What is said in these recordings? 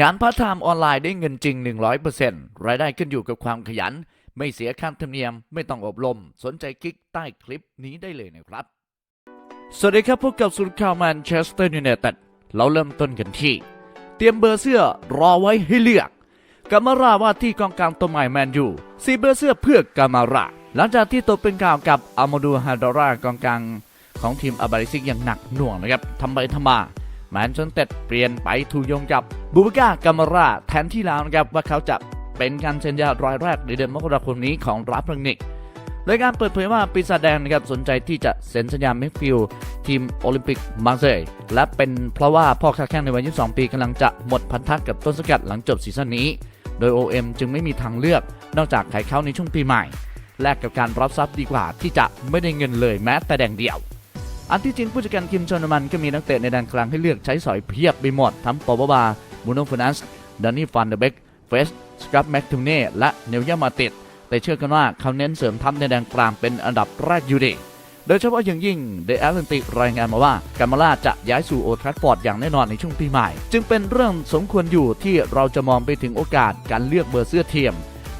งานพาร์ทไทม์ออนไลน์ได้เงินจริง 100%รายได้ขึ้นอยู่กับความขยัน ไม่เสียค่าธรรมเนียม ไม่ต้องอบรม สนใจคลิกใต้คลิปนี้ได้เลยนะครับ สวัสดีครับพบกับสุดข่าวแมนเชสเตอร์ยูไนเต็ดเราเริ่มต้นกันที่ เตรียมเบอร์เสื้อรอไว้ให้เลือกกามาราว่าที่กองกลางตัวใหม่แมนยูซีเบอร์เสื้อเพื่อกามาราหลังจากที่ตกเป็นข่าวกับอามาดูฮาดารากองกลางของทีมอาบาริซิกอย่างหนักหน่วงนะครับทำไปทำมา แมนเชสเตอร์เปลี่ยนไปถูกโยงกับบูบก้ากามาราแทนที่แล้วนะครับว่าเขาจะเป็นการเซ็นยารายแรกในเดือนมกราคมนี้ของรับรังนิกรายการเปิดเผยว่าปีศาจแดงนะครับสนใจที่จะเซ็นสัญญาเมคฟิลทีมโอลิมปิกมาเซยและเป็นเพราะว่าพ่อค้าแข้งในวัย 22 ปีกำลังจะหมดพันธะกับต้นสกัดหลังจบซีซั่นนี้ โดย OM จึงไม่มีทางเลือก นอกจากขายเขาในช่วงปีใหม่ แลกกับการรับทรัพย์ดีกว่าที่จะไม่ได้เงินเลยแม้แต่แดงเดียว อันที่จริงผู้จัดการทีมชนมันก็มีนักเตะในแดนกลางให้เลือกใช้สอยเพียบไปหมด ทั้งปอบาบาบูโนฟนัสดานนี่ฟันเดเบกเฟสสครับแม็กทูเน่และเนลยามาติดแต่เชื่อกันว่าเขาเน้นเสริมทัพในแดนกลางเป็นอันดับแรกอยู่ดีโดยเฉพาะอย่างยิ่งเดอะแอตแลนติกรายงานมาว่ากามาลาจะย้ายสู่โอทรัฟฟอร์ดอย่างแน่นอนในช่วงปีใหม่ จึงเป็นเรื่องสมควรอยู่ที่เราจะมองไปถึงโอกาสการเลือกเบอร์เสื้อเทียม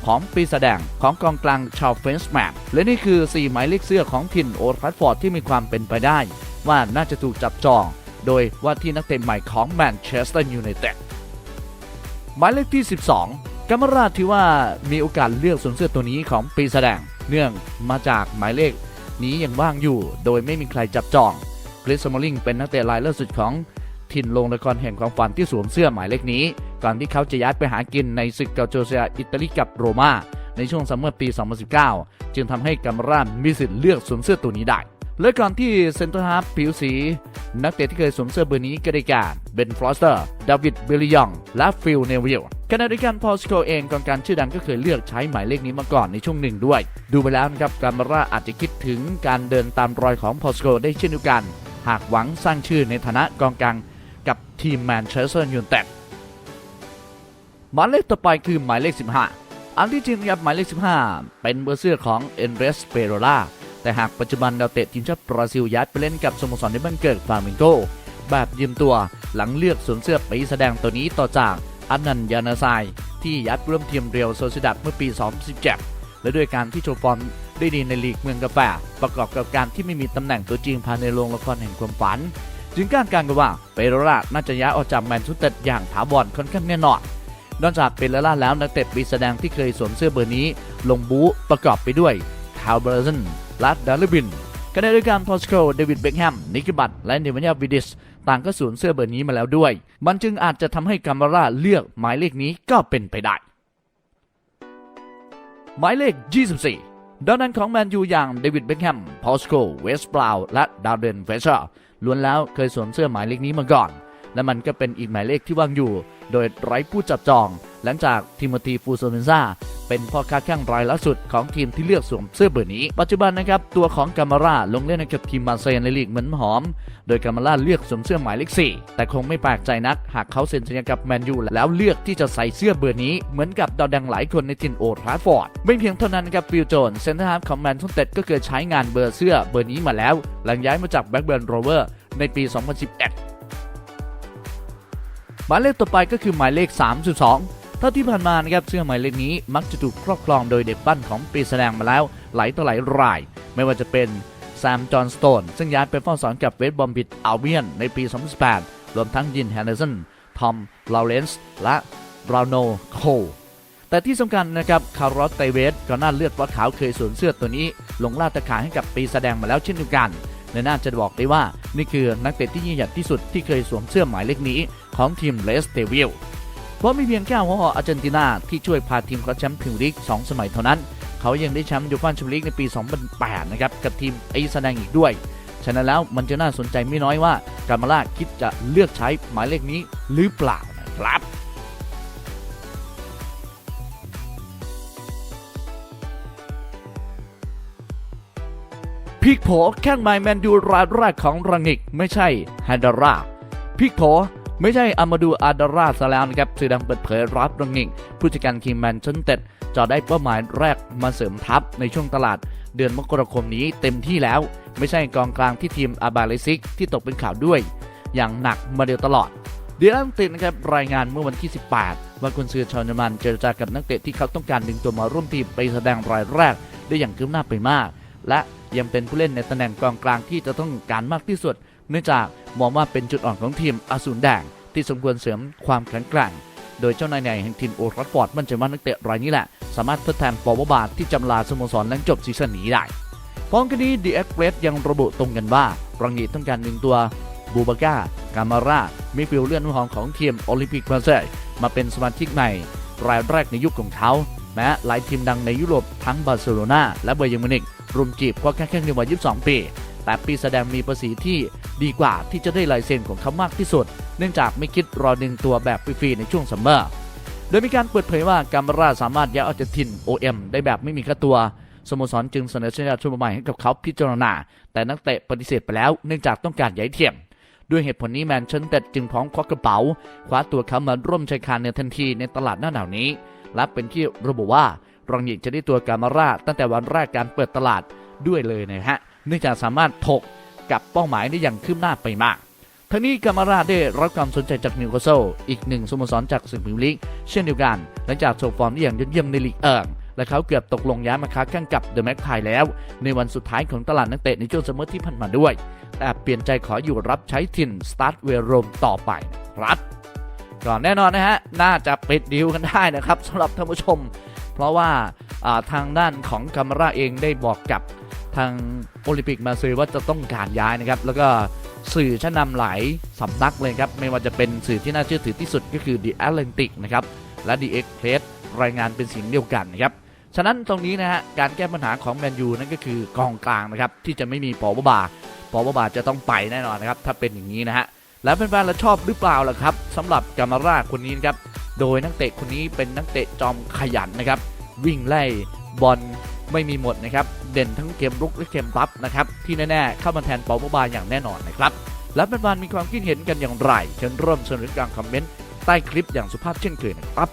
ของปีแสดงของกองกลางชาวเฟนช์แมนและนี่คือ 4 หมายเลขเสื้อของถิ่นโอทัฟฟอร์ดที่มีความเป็นไปได้ ว่าน่าจะถูกจับจอง โดยว่าที่นักเตะใหม่ของแมนเชสเตอร์ยูไนเต็ดหมายเลขที่ 12กัมมาราถือว่ามีโอกาสเลือกสวมเสื้อตัวนี้ของปีแสดง เนื่องมาจากหมายเลขนี้ยังว่างอยู่ โดยไม่มีใครจับจองคริสมอลิงเป็นนักเตะรายล่าสุดของถิ่นลงละครแห่งความฝันที่สวมเสื้อหมายเลขนี้ ก่อนที่เขาจะย้ายไปหากินในศึกเกาโจเซียอิตาลีกับโรม่าในช่วงซัมเมอร์ปี 2019 จึงทำให้กัมมารามีสิทธิ์เลือกสวมเสื้อตัวนี้ได้ และก่อนที่เซนเตอร์ฮาร์ฟผิวสี นักเตะที่เคยสวมเสื้อเบอร์นี้ก็ได้แก่เบนฟลอสเตอร์ ดาวิดเบลลิยอง และฟิลเนวิลขณะเดียวกันพอสโกเองกองการชื่อดังก็เคยเลือกใช้หมายเลขนี้มาก่อนในช่วงหนึ่งด้วย ดูไปแล้วนะครับการมาร่าอาจจะคิดถึงการเดินตามรอยของพอสโกได้เช่นเดียวกัน หากหวังสร้างชื่อในฐานะกองกลางกับทีมแมนเชสเตอร์ยูไนเต็ด หมายเลขต่อไปคือหมายเลข 15 อันที่จริงนะครับหมายเลข 15 เป็นเบอร์เสื้อของเอนเรสเปโรลาแต่หากปัจจุบันดาวเตะทีมชาติบราซิลย้ายไปเล่นกับสโมสรในบ้านเกิดฟาร์มิงโกแบบยืมตัวหลังเลือกสวมเสื้อไปแสดงตัวนี้ต่อจากอันนันยานาไซที่ยัดร่วมทีมเรียวโซซิดัดเมื่อปี 2017 และด้วยการที่โชว์ฟอร์มได้ดีในลีกเมืองกาแฟประกอบกับการที่ไม่มีตำแหน่งตัวจริงภายในโรงละครแห่งความฝัน จึงการการกันว่าเปโรล่าน่าจะย้ายออกจากแมนเชสเตอร์อย่างถาวรค่อนข้างแน่นอน นอกจากเปโรล่าแล้วนักเตะปีแสดงที่เคยสวมเสื้อเบอร์นี้ ลงบู๊ประกอบไปด้วยคาร์เบอร์สันและดาร์ลบินขณะเดียวกันพอสโคเดวิดเบคแฮม นิกิบัตและเนวานยาวิดิส ต่างก็สวมเสื้อเบอร์นี้มาแล้วด้วย มันจึงอาจจะทำให้กัมมาราเลือกหมายเลขนี้ก็เป็นไปได้ หมายเลข 24 ดาวนั้นของแมนยูอย่างเดวิดเบคแฮม พอสโคเวสบราวและดาวเดนเฟเชอร์ล้วนแล้วเคยสวมเสื้อหมายเลขนี้มาก่อน และมันก็เป็นอีกหมายเลขที่ว่างอยู่ โดยไร้ผู้จับจอง หลังจากทิโมธีฟูโซเมนซาเป็นพ่อค้าแข้งรายล่าสุดของทีมที่เลือกสวมเสื้อเบอร์นี้ ปัจจุบันนะครับตัวของกามาร่าลงเล่นให้กับทีมมาร์เซยในลีกเหมือนหอม โดยกามาร่าเลือกสวมเสื้อหมายเลข4แต่คงไม่แปลกใจนัก หากเขาเซ็นสัญญากับแมนยูแล้วเลือกที่จะใส่เสื้อเบอร์นี้เหมือนกับดาวดังหลายคนในทีมโอทราฟอร์ดไม่เพียงเท่านั้นนะครับฟิลโจนเซนเตอร์ฮาร์ฟของแมนยูไนเต็ดก็เคยใช้งานเบอร์เสื้อเบอร์นี้มาแล้ว หลังย้ายมาจากแบ็กเบิร์นโรเวอร์ในปี 2011 หมายเลขต่อไปก็คือหมายเลข 32 เท่าที่ผ่านมานะครับเสื้อหมายเลขนี้มักจะถูกครอบครองโดยเด็กปั้นของปีแสดงมาแล้วหลายต่อหลายราย ไม่ว่าจะเป็นแซม จอห์นสโตน ซึ่งย้ายไปเฝ้าสอนกับเวสบอมบิดอัลเบียนในปี 2018 รวมทั้งยินแฮนเดอร์สัน ทอม ลาวเรนส์และบราวโน โคแต่ที่สำคัญนะครับ คาร์ลอสไตเวสก็น่าเลือดว่าขาวเคยสวมเสื้อตัวนี้ ลงล่าตะขายให้กับปีแสดงมาแล้วเช่นเดียวกันและน่าจะบอกได้ว่า นี่คือนักเตะที่ยิ่งใหญ่ที่สุดที่เคยสวมเสื้อหมายเลขนี้ ของทีมเลสเตวิลเพราะมีเพียงแค่หัวหออาร์เจนตินาที่ช่วยพาทีมคว้าแชมป์พรีเมียร์ลีก2สมัยเท่านั้น เขายังได้แชมป์ยูฟ่าแชมเปี้ยนลีกในปี 2008 นะครับ กับทีมไอซ์แสดงอีกด้วย ฉะนั้นแล้วมันจะน่าสนใจไม่น้อยว่ากามาล่าคิดจะเลือกใช้หมายเลขนี้หรือเปล่านะครับพิกโผแข้งไมแมนยูรายแรกของรังนิกไม่ใช่ฮันดาราพิกโผ ไม่ใช่อามาดูอาดาราซะแล้วนะครับสื่อดังเปิดเผยรับรังนิกผู้จัดการทีมแมนเชสเตอร์จะได้เป้าหมายแรกมาเสริมทัพในช่วงตลาด เดือนมกราคมนี้เต็มที่แล้ว ไม่ใช่กองกลางที่ทีมอาบาเลซิกที่ตกเป็นข่าวด้วย อย่างหนักมาเดียวตลอดเดียร์อังตินะครับรายงานเมื่อวันที่ 18 ว่ากุนซือชาวเยอรมันเจรจากับนักเตะที่เขาต้องการดึงตัวมาร่วมทีมไปแสดงรายแรกได้อย่างคืบหน้าไปมาก และยังเป็นผู้เล่นในตำแหน่งกองกลางที่จะต้องการมากที่สุด เนื่องจากมองว่าเป็นจุดอ่อนของทีมอาสูรแดงที่สมควรเสริมความแข็งแกร่ง โดยเจ้านายใหญ่แห่งทีมโอรัสฟอร์ดมั่นใจว่านักเตะรายนี้แหละ สามารถทดแทนปอวบาทที่จำลาสโมสรหลังจบซีซั่นนี้ได้พร้อมกันนี้ดีเอ็กเรสยังระบุตรงกันว่ารังยีต้องการดึงตัวบูบาก้ากามาร่ามิฟิลเลื่อนหองของทีมโอลิมปิกมาร์เซย์มาเป็นสมาชิกใหม่ รายแรกในยุคของเขา แม้หลายทีมดังในยุโรปทั้งบาร์เซโลนาและเบอร์ยอร์มิวนิกรุมจีบเพราแค่แค่ในวัย22 ปี แต่ปีแสดงมีภาษีที่ ดีกว่าที่จะได้ลายเซ็นของเขามากที่สุด เนื่องจากไม่คิดรอดึงตัวแบบฟรีๆในช่วงซัมเมอร์โดยมีการเปิดเผยว่าการมาราสามารถย้ายออกจากถิ่น OM ได้แบบไม่มีค่าตัวสโมสรจึงเสนอสัญญาชุดใหม่ให้กับเขาพิจารณา แต่นักเตะปฏิเสธไปแล้วเนื่องจากต้องการย้ายเทียม ด้วยเหตุผลนี้แมนเชสเตอร์จึงพร้อมควักกระเป๋าคว้าตัวเขามาร่วมชายคาในทันทีในตลาดหน้าหนาวนี้ และเป็นที่ระบุว่ารองหญิงจะได้ตัวกามาราตั้งแต่วันแรกการเปิดตลาดด้วยเลยนะฮะ เนื่องจากสามารถถก กับเป้าหมายได้อย่างคืบหน้าไปมากทั้งนี้กามาราได้รับความสนใจจากนิวคาสเซิลอีกหนึ่งสโมสรจากสึกพรีเมียร์ลีกเช่นเดียวกัน หลังจากโชว์ฟอร์มได้อย่างยอดเยี่ยมในลีกเอิงและเขาเกือบตกลงย้ายมาค้าแข่งกับเดอะแม็กไทแล้ว ในวันสุดท้ายของตลาดนักเตะในช่วงซัมเมอร์ที่ผ่านมาด้วย แต่เปลี่ยนใจขออยู่รับใช้ถิ่นสตาร์ทเวโรมต่อไปครับก่อนแน่นอนนะฮะ น่าจะปิดดีลกันได้นะครับสำหรับท่านผู้ชม เพราะว่าอ่าทางด้านของกามาราเองได้บอกกับ ทางโอลิมปิกมาเซอว่าจะต้องการย้ายนะครับ แล้วก็สื่อชั้นนำหลายสำนักเลยครับ ไม่ว่าจะเป็นสื่อที่น่าเชื่อถือที่สุดก็คือ The Atlantic นะครับ และ The Express รายงานเป็นสิ่งเดียวกันนะครับ ฉะนั้นตรงนี้นะฮะ การแก้ปัญหาของแมนยูนั่นก็คือกองกลางนะครับ ที่จะไม่มีปอบบาปอบบาจะต้องไปแน่นอนนะครับ ถ้าเป็นอย่างนี้นะฮะ แล้วแฟนๆเราชอบหรือเปล่าล่ะครับสำหรับกามาร่าคนนี้นะครับ โดยนักเตะคนนี้เป็นนักเตะจอมขยันนะครับ วิ่งไล่บอล ไม่มีหมดนะครับ เด่นทั้งเกมรุกและเกมรับนะครับ ที่แน่ๆ เข้ามาแทนปอบบาอย่างแน่นอนนะครับ และแฟนๆมีความคิดเห็นกันอย่างไร เชิญร่วมสนุนการคอมเมนต์ใต้คลิปอย่างสุภาพเช่นเคยนะครับ